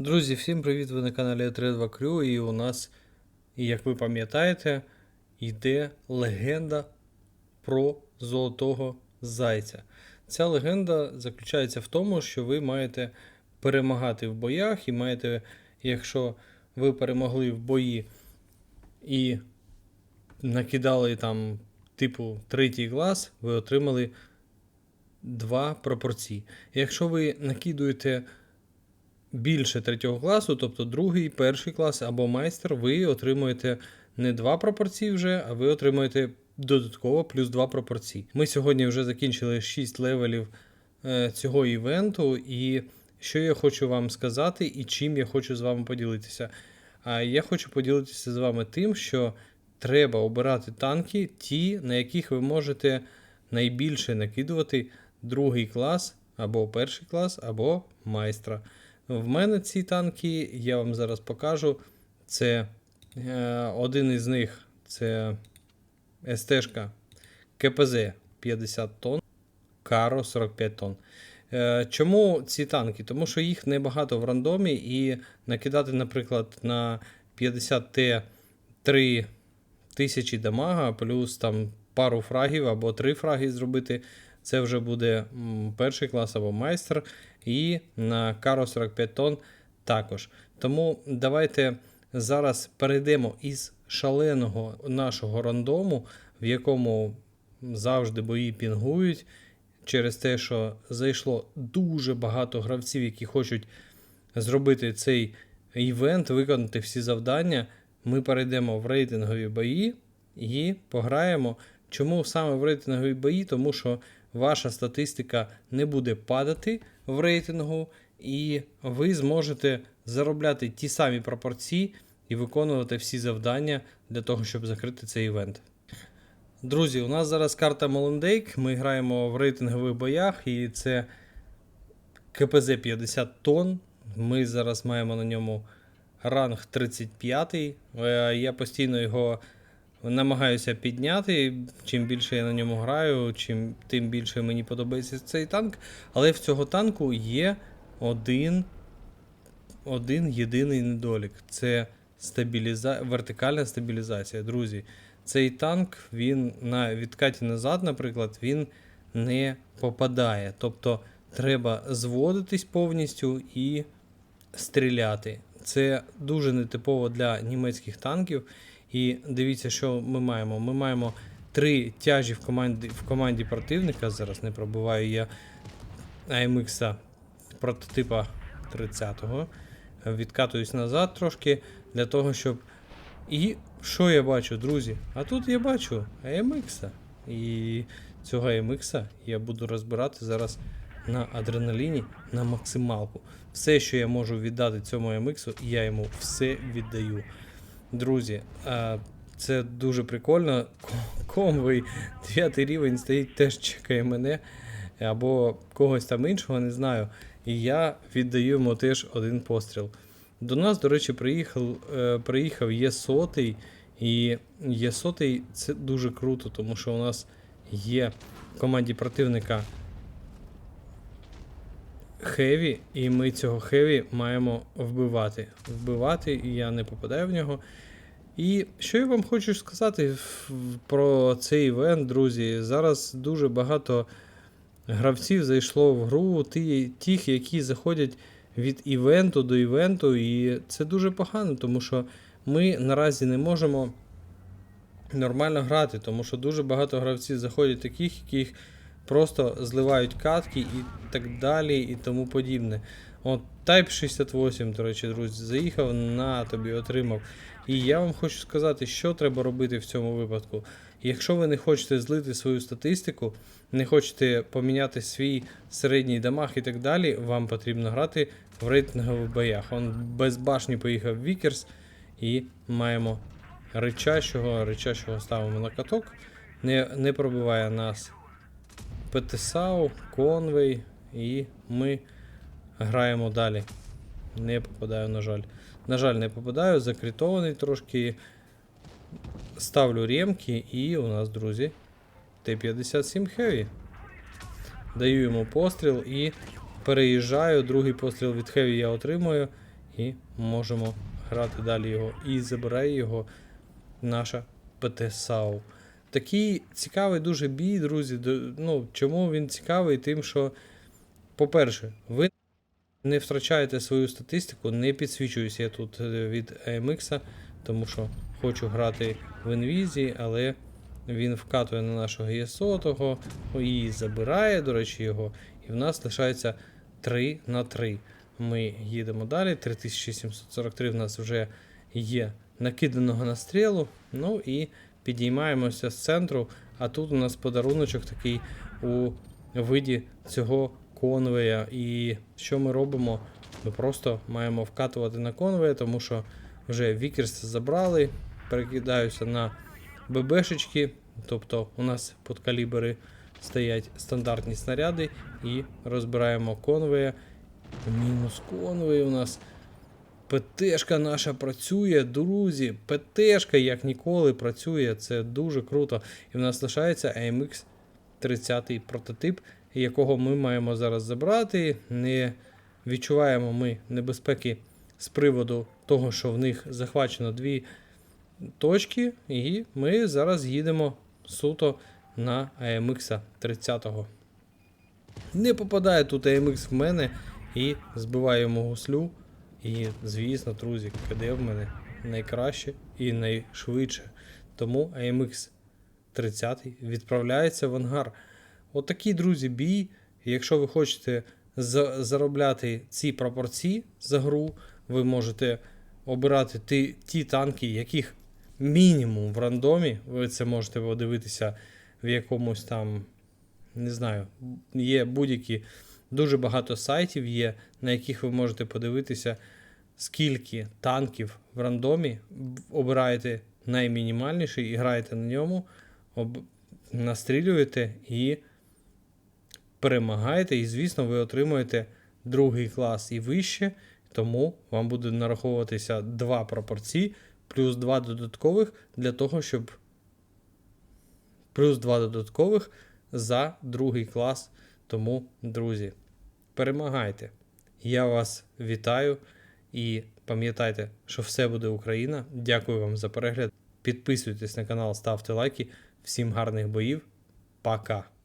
Друзі, всім привіт! Ви на каналі 32 Crew і у нас, як ви пам'ятаєте, йде легенда про золотого зайця. Ця легенда заключається в тому, що ви маєте перемагати в боях, і маєте, якщо ви перемогли в бої і накидали там, типу, третій клас, ви отримали два пропорції. Якщо ви накидуєте більше третього класу, тобто другий, перший клас або майстер, ви отримуєте не два пропорції вже, а ви отримуєте додатково плюс два пропорції. Ми сьогодні вже закінчили 6 левелів е, цього івенту, і що я хочу вам сказати, і чим я хочу з вами поділитися. А я хочу поділитися з вами тим, що треба обирати танки, ті, на яких ви можете найбільше накидувати другий клас, або перший клас, або майстра. В мене ці танки, я вам зараз покажу. Це е, один із них це СТ-шка КПЗ 50 тонн, Каро 45 тонн. Е, чому ці танки? Тому що їх небагато в рандомі, і накидати, наприклад, на 50Т 3 тисячі дамага, плюс там пару фрагів або три фраги зробити. Це вже буде перший клас або майстер. І на Каро 45 тонн також. Тому давайте зараз перейдемо із шаленого нашого рандому, в якому завжди бої пінгують, через те, що зайшло дуже багато гравців, які хочуть зробити цей івент, виконати всі завдання. Ми перейдемо в рейтингові бої і пограємо. Чому саме в рейтингові бої? Тому що ваша статистика не буде падати в рейтингу, і ви зможете заробляти ті самі пропорції і виконувати всі завдання для того, щоб закрити цей івент. Друзі, у нас зараз карта Молендейк. Ми граємо в рейтингових боях, і це КПЗ 50 тонн. Ми зараз маємо на ньому ранг 35. Е, Я постійно його намагаюся підняти. Чим більше я на ньому граю, чим тим більше мені подобається цей танк. Але в цього танку є один, один єдиний недолік. Це стабіліза... вертикальна стабілізація. Друзі, цей танк він на відкаті назад, наприклад, він не попадає. Тобто треба зводитись повністю і стріляти. Це дуже нетипово для німецьких танків. І дивіться, що ми маємо. Ми маємо три тяжі в команді в команді противника. Зараз не пробуваю я AMX прототипа 30-го. Відкатуюсь назад трошки для того, щоб. І що я бачу, друзі? А тут я бачу AMX. І цього AMX я буду розбирати зараз на адреналіні на максималку. Все, що я можу віддати цьому AMX, я йому все віддаю. Друзі, це дуже прикольно. Комвий 9 рівень стоїть, теж чекає мене або когось там іншого, не знаю. І я віддаю йому теж один постріл. До нас, до речі, приїхав е, приїхав є сотий, і є сотий це дуже круто, тому що у нас є в команді противника хеві, і ми цього хеві маємо вбивати. Вбивати, і я не попадаю в нього. І що я вам хочу сказати про цей івент, друзі. Зараз дуже багато гравців зайшло в гру, ті, тих, які заходять від івенту до івенту, і це дуже погано, тому що ми наразі не можемо нормально грати, тому що дуже багато гравців заходять таких, яких просто зливають катки і так далі, і тому подібне. От Type 68, до речі, друзі, заїхав на тобі, отримав. І я вам хочу сказати, що треба робити в цьому випадку. Якщо ви не хочете злити свою статистику, не хочете поміняти свій середній дамаг і так далі, вам потрібно грати в рейтингових боях. Он без башні поїхав Вікерс і маємо речащого, речащого ставимо на каток. Не, не пробиває нас ПТСАУ, Конвей, і ми граємо далі. Не попадаю, на жаль. На жаль, не попадаю, закритований трошки. Ставлю ремки, і у нас, друзі, Т-57 Heavy. Даю йому постріл і переїжджаю. Другий постріл від Heavy я отримую. і можемо грати далі його. І забирає його наша ПТ-САУ. Такий цікавий дуже бій, друзі. Ну, чому він цікавий? Тим, що, по-перше, ви не втрачаєте свою статистику, не підсвічуюся я тут е, від AMX, тому що хочу грати в інвізі, але він вкатує на нашого ЄСО і забирає, до речі, його. І в нас лишається 3 на 3. Ми їдемо далі. 3743 в нас вже є накиданого на стрілу. Ну і підіймаємося з центру. А тут у нас подаруночок такий у виді цього конвея. І що ми робимо? Ми просто маємо вкатувати на конвея, тому що вже Вікерс забрали, перекидаюся на ББшечки. Тобто у нас під калібри стоять стандартні снаряди і розбираємо конвея. Мінус конвей у нас. ПТшка наша працює, друзі. ПТшка як ніколи працює. Це дуже круто. І в нас лишається AMX 30 прототип, якого ми маємо зараз забрати. Не відчуваємо ми небезпеки з приводу того, що в них захвачено дві точки, і ми зараз їдемо суто на AMX 30. Не попадає тут AMX в мене і збиває йому гуслю. І, звісно, друзі, КД в мене найкраще і найшвидше. Тому AMX 30 відправляється в ангар. Отакий, друзі, бій. Якщо ви хочете заробляти ці пропорції за гру, ви можете обирати ті, ті танки, яких мінімум в рандомі. Ви це можете подивитися в якомусь там, не знаю, є будь-які дуже багато сайтів є, на яких ви можете подивитися, скільки танків в рандомі. Обираєте наймінімальніший і граєте на ньому, об... настрілюєте і перемагаєте. І, звісно, ви отримуєте другий клас і вище, тому вам буде нараховуватися два пропорції, плюс два додаткових для того, щоб плюс два додаткових за другий клас. Тому, друзі, перемагайте. Я вас вітаю і пам'ятайте, що все буде Україна. Дякую вам за перегляд. Підписуйтесь на канал, ставте лайки. Всім гарних боїв. Пока!